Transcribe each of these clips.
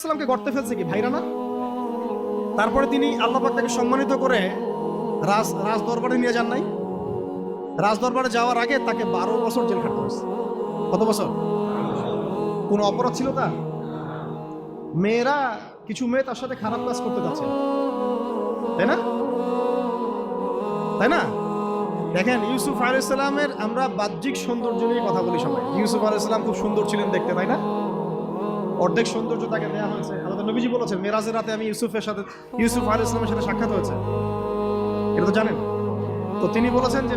ইসলামকে গর্তে ফেলছে কি ভাইরা না? তারপরে তিনি আল্লাপাক তাকে সম্মানিত করে রাজ রাজ দরবারে নিয়ে যান নাই। রাজ দরবারে যাওয়ার আগে তাকে বারো বছর জেল খাটতে হয়েছে। কত বছর? কোনো অপরাধ ছিল তার? মেয়েরা, কিছু মেয়ে তার সাথে খারাপ কাজ করতে যাচ্ছে। তাই না? তাই না? দেখেন, ইউসুফ আলাইসাল্লামের আমরা বাহ্যিক সৌন্দর্য নিয়ে কথা বলি সবাই। ইউসুফ আলাইসাল্লাম খুব সুন্দর ছিলেন দেখতে, তাই না? অর্ধেক সৌন্দর্য তাকে দেওয়া হয়েছে। আমাদের নবীজি বলেছেন, মেরাজের রাতে আমি ইউসুফের সাথে ইউসুফ আল ইসলামের সাথে সাক্ষাৎ হয়েছে। এটা তো জানেন? তো তিনি বলেছেন যে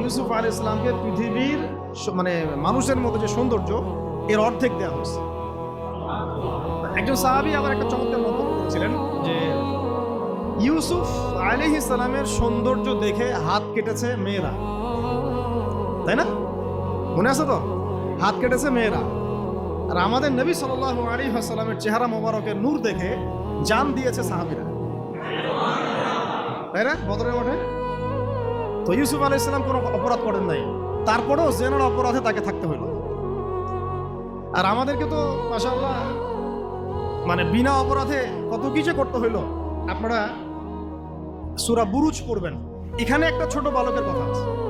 ইউসুফ আল ইসলামকে পৃথিবীর মানে মানুষের মতো যে সৌন্দর্য, এর অর্ধেক দেওয়া হয়েছে। একজন সাহাবি আবার একটা চমৎকার মন্তব্য করেছিলেন যে, ইউসুফ আলহ ইসলামের সৌন্দর্য দেখে হাত কেটেছে মেয়েরা। তাই না? মনে আছে তো? হাত কেটেছে মেয়েরা। আর আমাদের নবী সাল্লাহ আলী সাল্লামের চেহারা মোবারকের নূর দেখে জান দিয়েছে সাহাবিরা। তাই না? বদরের মাঠে? তো ইউসুফ আলাই ইসলাম কোনো অপরাধ করেন নাই। তারপরেও জেনার অপরাধে তাকে থাকতে হইল। আর আমাদেরকে তো মাসাল্লাহ মানে বিনা অপরাধে কত কিছু করতে হইল। আপনারা সুরা বুরুজ পড়বেন। এখানে একটা ছোট বালকের কথা আছে।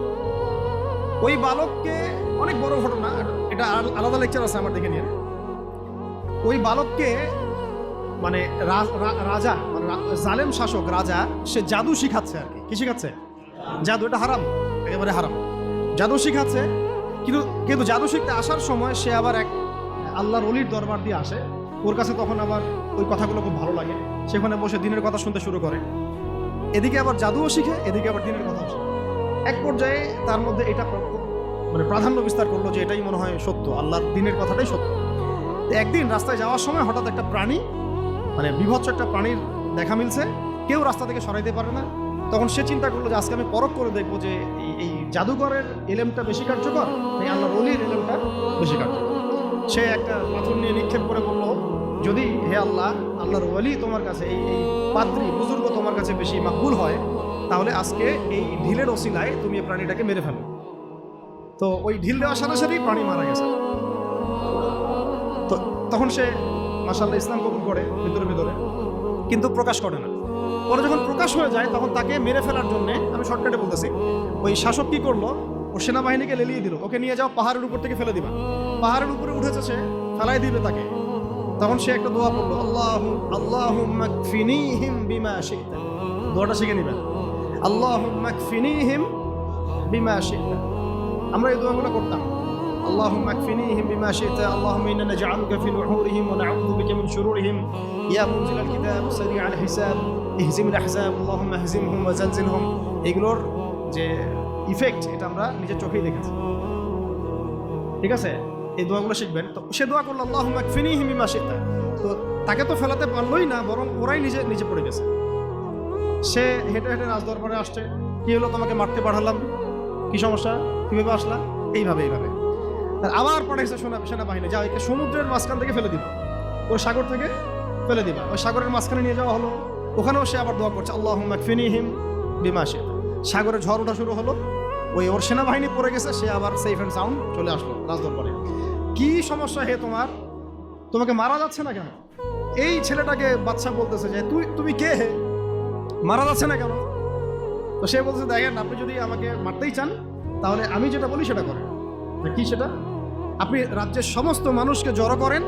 ওই বালককে, অনেক বড় ঘটনা, এটা আলাদা লেকচার আছে আমার দেখে নিয়ে। ওই বালককে মানে রাজা মানে জালেম শাসক রাজা, সে জাদু শিখাচ্ছে আর কি। কি শিখাচ্ছে? জাদু, এটা হারাম, একেবারে হারাম। জাদু শিখাচ্ছে, কিন্তু কিন্তু জাদু শিখতে আসার সময় সে আবার এক আল্লাহর অলির দরবার দিয়ে আসে। ওর কাছে তখন আবার ওই কথাগুলো খুব ভালো লাগে। সেখানে বসে দিনের কথা শুনতে শুরু করে। এদিকে আবার জাদুও শিখে, এদিকে আবার দিনের কথাও শিখে। এক পর্যায়ে তার মধ্যে এটা মানে প্রাধান্য বিস্তার করল যে এটাই মনে হয় সত্য, আল্লাহর দিনের কথাটাই সত্য। একদিন রাস্তায় যাওয়ার সময় হঠাৎ একটা প্রাণী মানে বিভৎস একটা প্রাণীর দেখা মিলছে। কেউ রাস্তা থেকে সরাইতে পারে না। তখন সে চিন্তা করল যে আজকে আমি পরখ করে দেখব যে এই- জাদুঘরের এলেমটা বেশি কার্যকর এই আল্লাহর অলির এলেমটা বেশি কার্যকর? সে একটা পাথর নিয়ে নিক্ষেপ করে বলল, যদি হে আল্লাহ, আল্লাহর ওলি তোমার কাছে, এই এই পাত্রী, বুজুর্গ তোমার কাছে বেশি মাকবুল হয় তাহলে আজকে এই ঢিলের ওসিলায় তুমি এই প্রাণীটাকে মেরে ফেলো। তো ওই ঢিল দেওয়ার সাথে সাথেই প্রাণী মারা গেছে। তো তখন সে মাসাল্লাহ ইসলাম কবুল করে ভিতরে ভিতরে। কিন্তু প্রকাশ করে না। পরে যখন প্রকাশ হয়ে যায়, তখন তাকে মেরে ফেলার জন্য আমি শর্টকাটে বলতেছি, ওই শাসক কি করল? ও সেনাবাহিনীকে লেলিয়ে দিল। ওকে নিয়ে যাও, পাহাড়ের উপর থেকে ফেলে দিবা। পাহাড়ের উপরে উঠেছে সে, ফেলাই দিবে তাকে। তখন সে একটা দোয়া পড়ল, আল্লাহ আল্লাহ দোয়াটা শিখে নিবেন। আল্লাহ মাকফিনিহিম বিমা শিখতে আমরা এই দোয়াগুলো করতাম اللهم اكفنيهم بما شئت اللهم انا نجعلك في نحورهم ونعوذ بك من شرورهم يا منزل الكتاب سريع الحساب اهزم الاحزاب اللهم اهزمهم وزلزلهم এগুলোর যে ইফেক্ট এটা আমরা নিজের চোখেই দেখেছি ঠিক আছে এই দোয়াগুলো শিখবেন তো সে দোয়া করলো আল্লাহ মাকফিনিহিম বিমা শিখতা তো তাকে তো ফেলাতে পারলোই না বরং ওরাই নিজে নিজে পড়ে গেছে সে হেঁটে হেঁটে রাজদরবারে আসছে। কি হলো? তোমাকে মারতে পাঠালাম। কি সমস্যা? কীভাবে আসলা? এইভাবে এইভাবে। আবার পাঠাইছে সেনা সেনাবাহিনী। যা একে সমুদ্রের মাঝখান থেকে ফেলে দিবা। ওই সাগর থেকে ফেলে দিবা। ওই সাগরের মাঝখানে নিয়ে যাওয়া হলো। ওখানেও সে আবার দোয়া করছে আল্লাহ ফিনি মাকফিনিহিম বিমাসে সাগরে ঝড় ওঠা শুরু হলো। ওই ওর সেনাবাহিনী পড়ে গেছে। সে আবার সেফ অ্যান্ড সাউন্ড চলে আসলো রাজদরবারে কি সমস্যা হে তোমার? তোমাকে মারা যাচ্ছে না কেন? এই ছেলেটাকে বাচ্চা বলতেছে যে, তুই তুমি কে হে? মারা যাচ্ছে না কেন? তো সে বলছে, দেখেন, আপনি যদি আমাকে মারতেই চান, তাহলে আমি যেটা বলি সেটা করেন। কি সেটা? আপনি রাজ্যের সমস্ত মানুষকে জড়ো করেন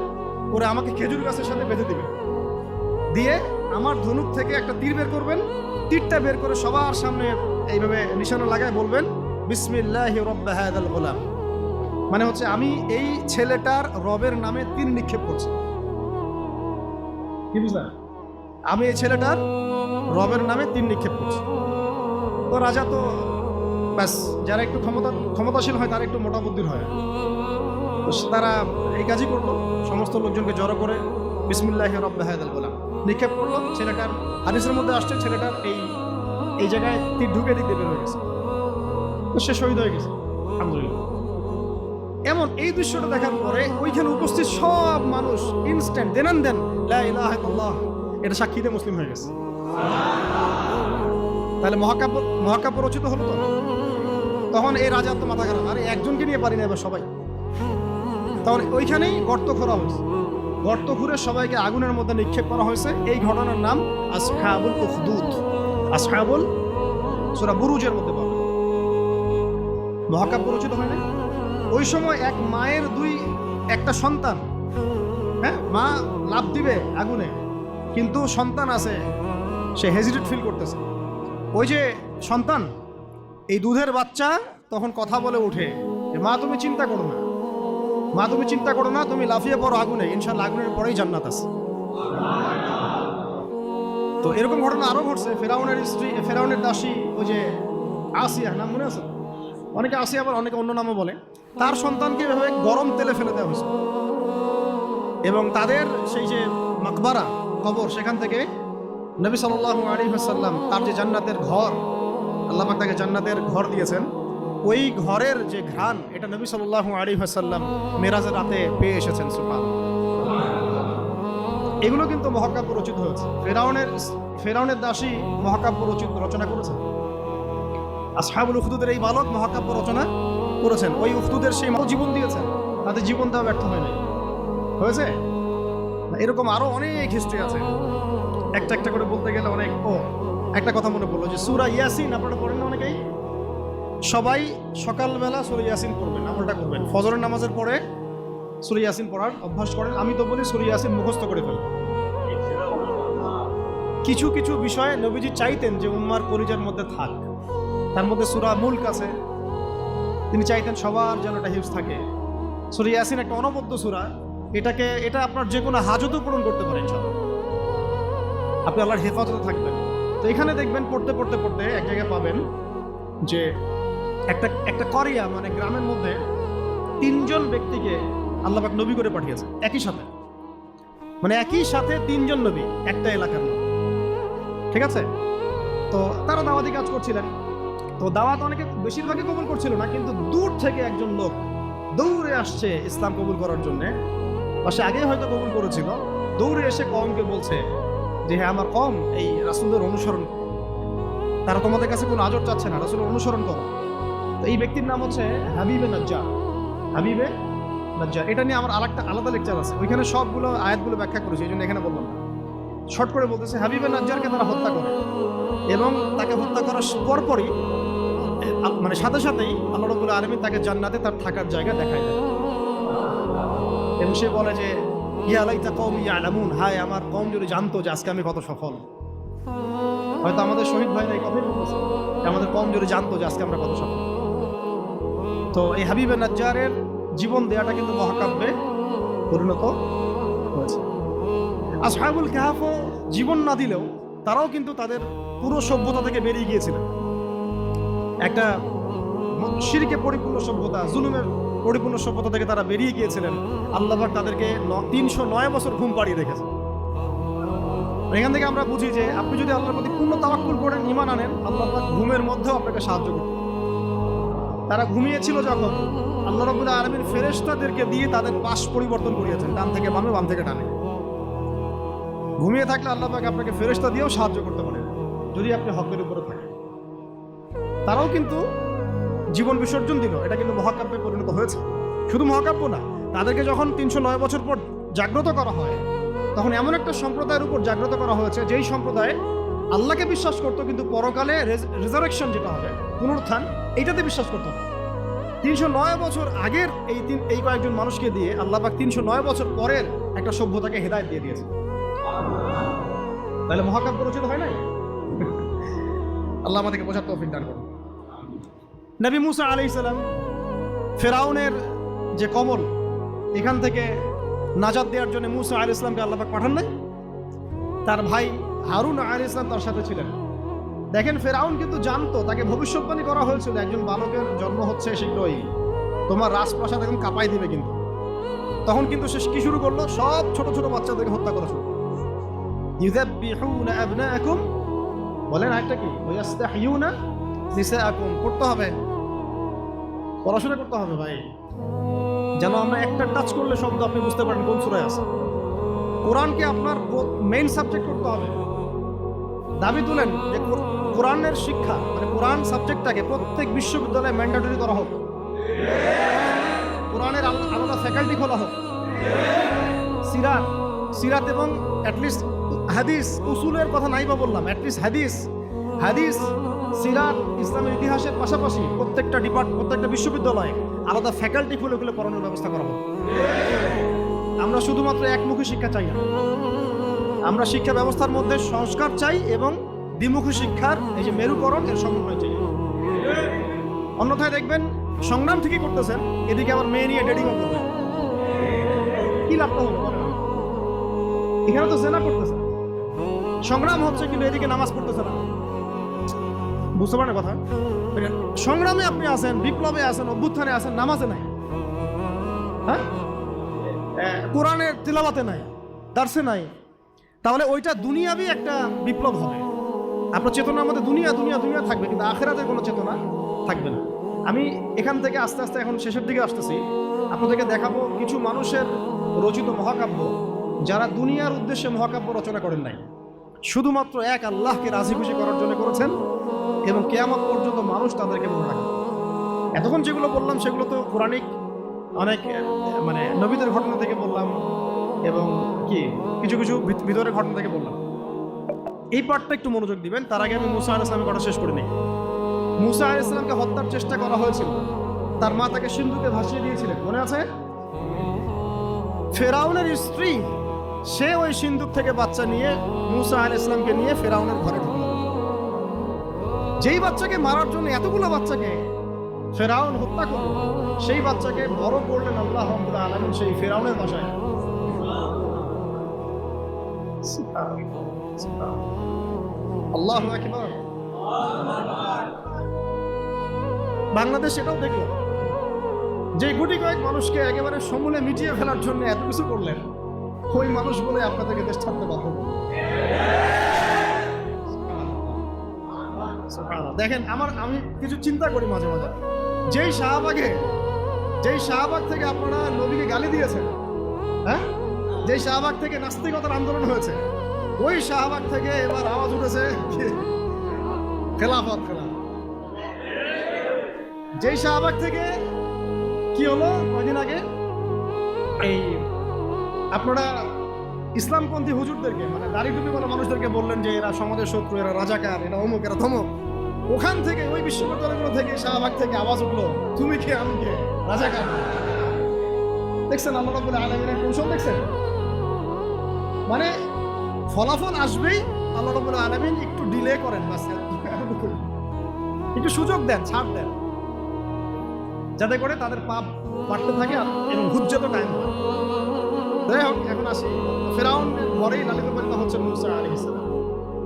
করে আমাকে খেজুর গাছের সাথে বেঁধে দিবেন দিয়ে আমার ধনুক থেকে একটা তীর বের করবেন, তীরটা বের করে সবার সামনে এইভাবে নিশানা লাগায় বলবেন, বিসমিল্লাহ রব্বাহাদাল গোলাম। মানে হচ্ছে, আমি এই ছেলেটার রবের নামে তীর নিক্ষেপ করছি। কি বুঝলেন? আমি এই ছেলেটার রবের নামে তিন নিক্ষেপ করছি। তো রাজা তো ব্যাস, যারা একটু ক্ষমতা ক্ষমতাশীল হয়, তারা একটু মোটা বুদ্ধির হয়। তো তারা এই কাজই করল। সমস্ত লোকজনকে জড়ো করে বিসমিল্লাহ রব্বাহাদাল গোলাম নিক্ষেপ করল। ছেলেটার হাদিসের মধ্যে আসছে, ছেলেটার এই এই জায়গায় তীর ঢুকে দিক দিয়ে বের হয়ে গেছে। তো সে শহীদ হয়ে গেছে, আলহামদুলিল্লাহ। এমন এই দৃশ্যটা দেখার পরে ওইখানে উপস্থিত সব মানুষ ইনস্ট্যান্ট দেনান দেন, লা ইলাহা ইল্লাল্লাহ। এটা সাক্ষীতে মুসলিম হয়ে গেছে। তাহলে মহাকাব্য মহাকাব্য রচিত হলো তো তখন এই রাজার তো মাথা খারাপ। আরে একজনকে নিয়ে পারি না এবার সবাই। তখন ওইখানেই গর্ত খোঁড়া হয়েছে। গর্ত ঘুরে সবাইকে আগুনের মধ্যে নিক্ষেপ করা হয়েছে। এই ঘটনার নাম আসহাবুল উখদুদ। আসহাবুল সুরা বুরুজের মধ্যে পাবে মহাকাব্য রচিত হয় না? ওই সময় এক মায়ের দুই, একটা সন্তান হ্যাঁ মা লাভ দিবে আগুনে। কিন্তু সন্তান আছে, সে হেজিটেট ফিল করতেছে। ওই যে সন্তান, এই দুধের বাচ্চা তখন কথা বলে ওঠে যে, মা, তুমি চিন্তা করো না। মা, তুমি চিন্তা করো না, তুমি লাফিয়ে পড়ো আগুনে। ইনশাল্লাহ আগুনের পরেই জান্নাত আছে। তো এরকম ঘটনা আরও ঘটছে। ফেরাউনের স্ত্রী, ফেরাউনের দাসী, ওই যে আসিয়া, নাম মনে আছে? অনেকে আসিয়া আবার অনেকে অন্য নামও বলে। তার সন্তানকে এভাবে গরম তেলে ফেলে দেওয়া হয়েছে। এবং তাদের সেই যে মাকবারা কবর সেখান থেকে নবী সাল্লাহ আলী সাল্লাম তার যে জান্নাতের ঘর, আল্লাহ পাক তাকে জান্নাতের ঘর দিয়েছেন। ওই ঘরের যে ঘ্রাণ, এটা নবী সাল্লাহ আলী সাল্লাম মেরাজের রাতে পেয়ে এসেছেন সুপার এগুলো কিন্তু মহাকাব্য রচিত হয়েছে। ফেরাউনের ফেরাউনের দাসী মহাকাব্য রচিত রচনা করেছেন। আসহাবুল উখদুদের এই বালক মহাকাব্য রচনা করেছেন। ওই উখদুদের সেই জীবন দিয়েছেন। তাদের জীবন দেওয়া ব্যর্থ হয় নাই। হয়েছে? এরকম আরও অনেক হিস্ট্রি আছে। একটা একটা করে বলতে গেলে অনেক, ও, একটা কথা মনে পড়ল যে সুরা ইয়াসিন, আপনারা পড়েন না অনেকেই? সবাই সকালবেলা সুরা ইয়াসিন পড়বেন, আমলটা করবেন। ফজরের নামাজের পরে সুরা ইয়াসিন পড়ার অভ্যাস করেন, আমি তো বলি সুরা ইয়াসিন মুখস্থ করে ফেলেন। কিছু কিছু বিষয়ে নবীজি চাইতেন যে উম্মার পরিজার মধ্যে থাক, তার মধ্যে সুরা মুল্ক আছে। তিনি চাইতেন সবার যেন একটা হিপস থাকে। সুরা ইয়াসিন একটা অনবদ্য সুরা এটাকে, এটা আপনার যে কোনো হাজতও পূরণ করতে পারেন ইনশাআল্লাহ। আপনি আল্লাহর হেফাজতে থাকবেন। তো এখানে দেখবেন, পড়তে পড়তে পড়তে এক জায়গায় পাবেন যে একটা একটা করিয়া মানে গ্রামের মধ্যে তিনজন ব্যক্তিকে আল্লাহবাক নবী করে পাঠিয়েছে একই সাথে। মানে একই সাথে তিনজন নবী, একটা এলাকার লোক ঠিক আছে? তো তারা দাওয়াতি কাজ করছিলেন। তো দাওয়াত অনেকে বেশিরভাগই কবুল করছিল না, কিন্তু দূর থেকে একজন লোক দৌড়ে আসছে ইসলাম কবুল করার জন্যে। বা সে আগেই হয়তো কবুল করেছিল। দৌড়ে এসে কমকে বলছে যে হ্যাঁ আমার কম এই রাসুলদের অনুসরণ করো। তারা তোমাদের কাছে কোনো আজর চাচ্ছে না, রাসুলের অনুসরণ করো। তো এই ব্যক্তির নাম হচ্ছে হাবিবে নাজ্জার হাবিবে নাজ্জার এটা নিয়ে আমার আরেকটা আলাদা লেকচার আছে। ওইখানে সবগুলো আয়াতগুলো ব্যাখ্যা করেছি, এই জন্য এখানে বললাম না। শর্ট করে বলতেছে, হাবিবে নাজ্জারকে তারা হত্যা করে এবং তাকে হত্যা করার পরপরই মানে সাথে সাথেই আল্লাহ রবুল আলমী তাকে জান্নাতে তার থাকার জায়গা দেখায় দেয় এবং সে বলে যে ইয়ালাইতা কম ইয়ালামুন। হায় আমার কম যদি জানতো যে আজকে আমি কত সফল। হয়তো আমাদের শহীদ ভাইরা এই কথাই বলতেছে আমাদের কম যদি জানতো যে আজকে আমরা কত সফল। তো এই হাবিবে নাজ্জারের জীবন দেয়াটা কিন্তু মহাকাব্যে পরিণত হয়েছে। আসহাবুল কাহাফও জীবন না দিলেও তারাও কিন্তু তাদের পুরো সভ্যতা থেকে বেরিয়ে গিয়েছিলেন। একটা শিরকে পরিপূর্ণ সভ্যতা জুলুমের পরিপূর্ণ সভ্যতা থেকে তারা বেরিয়ে গিয়েছিলেন। আল্লাহবাক তাদেরকে তিনশো নয় বছর ঘুম পাড়িয়ে রেখেছে এখান থেকে আমরা বুঝি যে আপনি যদি আল্লাহর প্রতি পূর্ণ তাওয়াক্কুল করেন ইমান আনেন, আল্লাহ ঘুমের মধ্যেও আপনাকে সাহায্য করবেন তারা ঘুমিয়েছিল যখন আল্লাহ রবুল্লা আলমীর ফেরেস্তাদেরকে দিয়ে তাদের পাশ পরিবর্তন করিয়েছেন, ডান থেকে বামে, বাম থেকে ডানে। ঘুমিয়ে থাকলে আল্লাহ পাক আপনাকে ফেরেস্তা দিয়েও সাহায্য করতে পারেন যদি আপনি হকের উপরে থাকেন। তারাও কিন্তু জীবন বিসর্জন দিল, এটা কিন্তু মহাকাব্যে হয়েছে। শুধু মহাকাব্য না, তাদেরকে যখন তিনশো নয় বছর পর জাগ্রত করা হয়, তখন এমন একটা সম্প্রদায়ের উপর জাগ্রত করা হয়েছে, যেই সম্প্রদায় আল্লাহকে বিশ্বাস করতো, কিন্তু পরকালে রেজারেকশন যেটা হবে, পুনরুত্থান, এইটাতে বিশ্বাস করতো তিনশো নয় বছর আগের এই তিন, এই কয়েকজন মানুষকে দিয়ে আল্লাহ পাক তিনশো নয় বছর পরের একটা সভ্যতাকে হেদায়ত দিয়ে দিয়েছে। তাহলে মহাকাব্য রচিত হয় নাই? আল্লাহ আমাদেরকে বোঝার তৌফিক দান করুন। নবী মুসা আলি ফেরাউনের যে কবল এখান থেকে নাজাদ দেওয়ার জন্য মুসা আলি ইসলামকে আল্লাপাক পাঠান নাই? তার ভাই হারুন আলি ইসলাম তার সাথে ছিলেন। দেখেন, ফেরাউন কিন্তু জানতো, তাকে ভবিষ্যৎবাণী করা হয়েছিল, একজন বালকের জন্ম হচ্ছে শীঘ্রই। তোমার রাজপ্রাসাদ এখন কাঁপাই দিবে কিন্তু। তখন কিন্তু সে কি শুরু করল? সব ছোট ছোট বাচ্চাদেরকে হত্যা করা শুরু বলেন আরেকটা কি? পড়তে হবে। পড়াশোনা করতে হবে ভাই। যেন আমরা একটা টাচ করলে শব্দ আপনি বুঝতে পারেন কোন সূরায় আছে। কোরআনকে আপনার মেইন সাবজেক্ট করতে হবে। দাবি তুলেন যে কোরআনের শিক্ষা মানে কোরআন সাবজেক্টটাকে প্রত্যেক বিশ্ববিদ্যালয়ে ম্যান্ডেটরি করা হোক। কোরআনের আল- আলাদা ফ্যাকাল্টি খোলা হোক। সিরাত সিরাত এবং অ্যাটলিস্ট হাদিস, উসুলের কথা নাই বা বললাম অ্যাটলিস্ট হাদিস হাদিস সিরাত ইসলামের ইতিহাসের পাশাপাশি প্রত্যেকটা ডিপার্ট, প্রত্যেকটা বিশ্ববিদ্যালয়ে আলাদা ফ্যাকাল্টি খুলে খুলে পড়ানোর ব্যবস্থা করা হবে আমরা শুধুমাত্র একমুখী শিক্ষা চাই না। আমরা শিক্ষা ব্যবস্থার মধ্যে সংস্কার চাই এবং দ্বিমুখী শিক্ষার এই যে মেরুকরণ, এর সমন্বয় চাই। অন্যথায় দেখবেন সংগ্রাম ঠিকই করতেছেন, এদিকে আবার মেয়ে নিয়ে ডেটিংও করবেন। কি লাভটা হলো? এখানে তো জেনা করতেছে সংগ্রাম হচ্ছে কিন্তু এদিকে নামাজ পড়তেছে না। বুঝতে পারেন কথা? সংগ্রামে আপনি আছেন, বিপ্লবে আছেন, অভ্যুত্থানে আছেন, নামাজে নাই। হ্যাঁ? কোরআনের নাই, দার্সে নাই। তাহলে ওইটা দুনিয়াবি একটা বিপ্লব হবে। আপনার চেতনার মধ্যে দুনিয়া দুনিয়া দুনিয়া থাকবে, কিন্তু আখেরাতের কোনো চেতনা থাকবে না। আমি এখান থেকে আস্তে আস্তে এখন শেষের দিকে আসতেছি। আপনাদেরকে দেখাবো কিছু মানুষের রচিত মহাকাব্য, যারা দুনিয়ার উদ্দেশ্যে মহাকাব্য রচনা করেন নাই। শুধুমাত্র এক আল্লাহকে রাজি খুশি করার জন্য করেছেন এবং কেয়ামত পর্যন্ত মানুষ তাদেরকে মনে রাখবে। এতক্ষণ যেগুলো বললাম, সেগুলো তো কোরআনিক অনেক মানে নবীদের ঘটনা থেকে বললাম এবং কি, কিছু কিছু ভিত- ভিতরের ঘটনা থেকে বললাম। এই পার্টটা একটু মনোযোগ দিবেন, তার আগে আমি মুসা আল ইসলামের কথা শেষ করে নিই। মুসা আল ইসলামকে হত্যার চেষ্টা করা হয়েছিল। তার মা তাকে সিন্ধুকে ভাসিয়ে দিয়েছিলেন। মনে আছে? ফেরাউনের স্ত্রী, সে ওই সিন্ধুক থেকে বাচ্চা নিয়ে মুসা আল ইসলামকে নিয়ে ফেরাউনের ঘরে যেই বাচ্চাকে মারার জন্য এতগুলো বাচ্চাকে ফেরাউন হত্যা করল, সেই বাচ্চাকে বড় করলেন আল্লাহ আলামিন সেই ফেরাউনের বাসায় আল্লাহ বাংলাদেশ এটাও দেখল, যে গুটি কয়েক মানুষকে একেবারে সমূলে মিটিয়ে ফেলার জন্য এত কিছু করলেন, ওই মানুষগুলো আপনাদেরকে দেশ ছাড়তে বাধ্য দেখেন, আমার, আমি কিছু চিন্তা করি মাঝে মাঝে। যেই শাহবাগে, যেই শাহবাগ থেকে আপনারা নবীকে গালি দিয়েছেন হ্যাঁ? যেই শাহবাগ থেকে নাস্তিকতার আন্দোলন হয়েছে, ওই শাহবাগ থেকে এবার আওয়াজ উঠেছে খেলাফত খেলা যেই শাহবাগ থেকে কি হলো কয়দিন আগে? এই আপনারা ইসলামপন্থী হুজুরদেরকে মানে দাড়ি টুপি বলা মানুষদেরকে বললেন যে এরা সমাজের শত্রু, এরা রাজাকার, এরা অমুক, এরা থমক ওখান থেকে, ওই বিশ্ববিদ্যালয়গুলো থেকে শাহবাগ থেকে আওয়াজ উঠল, তুমি কে? আমি কে? রাজাকার দেখছেন আল্লাহ রাব্বুল আলামিনের কৌশল দেখছেন? মানে ফলাফল আসবেই, আল্লাহ রাব্বুল আলামিন একটু ডিলে করেন, বাস। একটু সুযোগ দেন, ছাড় দেন। যাতে করে তাদের পাপ বাড়তে থাকে এবং হুজ্জত টাইম হয়। যাই হোক, এখন আসি। ফেরাউন ঘরেই লালিত হচ্ছে মুসা আলী ইসলাম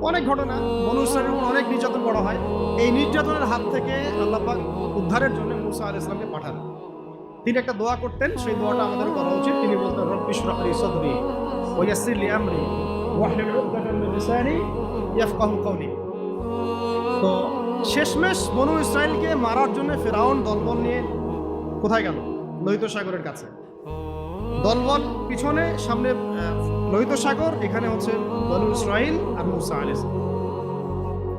অনেক ঘটনা। ইসরায়েলের উপর অনেক নির্যাতন করা হয়। এই নির্যাতনের হাত থেকে আল্লাপাক উদ্ধারের জন্য মুসা আলী ইসলামকে পাঠান। তিনি একটা দোয়া করতেন, সেই দোয়াটা আমাদের করা উচিত। তিনি বলতেন, রব্বি ইশরাহ লি সাদরি ওয়া লি আমরি ওয়াহলুল উকদাতাম লিসানি ইয়াফকাহু কওলি। তো শেষমেশ বনু ইসরায়েলকে মারার জন্য ফেরাউন দলবল নিয়ে কোথায় গেল? লোহিত সাগরের কাছে। দলবল পিছনে, সামনে লোহিত সাগর, এখানে হচ্ছে বনু ইসরাইল আর মুসা আলিস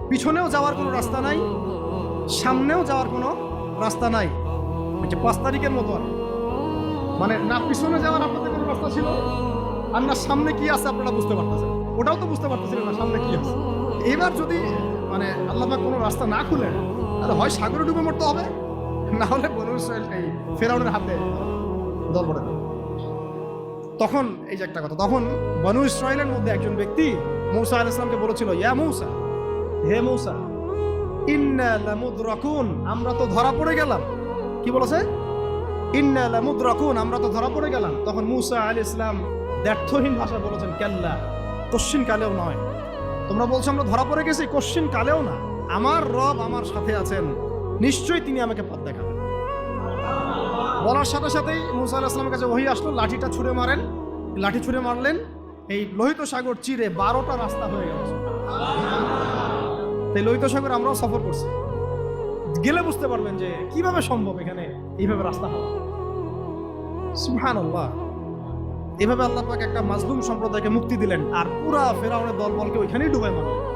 পিছনেও যাওয়ার কোনো রাস্তা নাই, সামনেও যাওয়ার কোনো রাস্তা নাই। যে পাঁচ তারিখের মতো আর। মানে না, পিছনে যাওয়ার আপনাদের কোনো রাস্তা ছিল? আর না, সামনে কি আছে আপনারা বুঝতে পারতেছেন? ওটাও তো বুঝতে পারতেছিলেন না, সামনে কি আছে। এবার যদি মানে আল্লাহ কোনো রাস্তা না খুলেন, তাহলে হয় সাগরে ডুবে মরতে হবে? না হলে বনু ইসরাইল এই ফেরাউনের হাতে দল পড়ে। তখন, এই যে একটা কথা, তখন বনু ইসরায়েলের মধ্যে একজন ব্যক্তি মৌসা আল ইসলামকে বলেছিল, ইয়া মৌসা, হে মৌসা, ইন্না লামুদরাকুন, আমরা তো ধরা পড়ে গেলাম। কি বলেছে? ইন্না লামুদরাকুন, আমরা তো ধরা পড়ে গেলাম। তখন মূসা আল ইসলাম ব্যর্থহীন ভাষায় বলেছেন, কেল্লা, কশ্চিন কালেও নয়। তোমরা বলছো আমরা ধরা পড়ে গেছি, কশ্চিন কালেও না। আমার রব আমার সাথে আছেন। নিশ্চয়ই তিনি আমাকে পথ দেখাবেন। বলার সাথে সাথেই মুসা আলাহ আসলামের কাছে ওহি আসলো, লাঠিটা ছুঁড়ে মারেন। লাঠি ছুঁড়ে মারলেন, এই লোহিত সাগর চিরে বারোটা রাস্তা হয়ে গেল এই লোহিত সাগর আমরাও সফর করছি। গেলে বুঝতে পারবেন যে কীভাবে সম্ভব এখানে এইভাবে রাস্তা হওয়া। সুহান এভাবে আল্লাহ পাক একটা মাজলুম সম্প্রদায়কে মুক্তি দিলেন আর পুরা ফেরাউনের দলবলকে ওইখানেই ডুবাই মারলেন।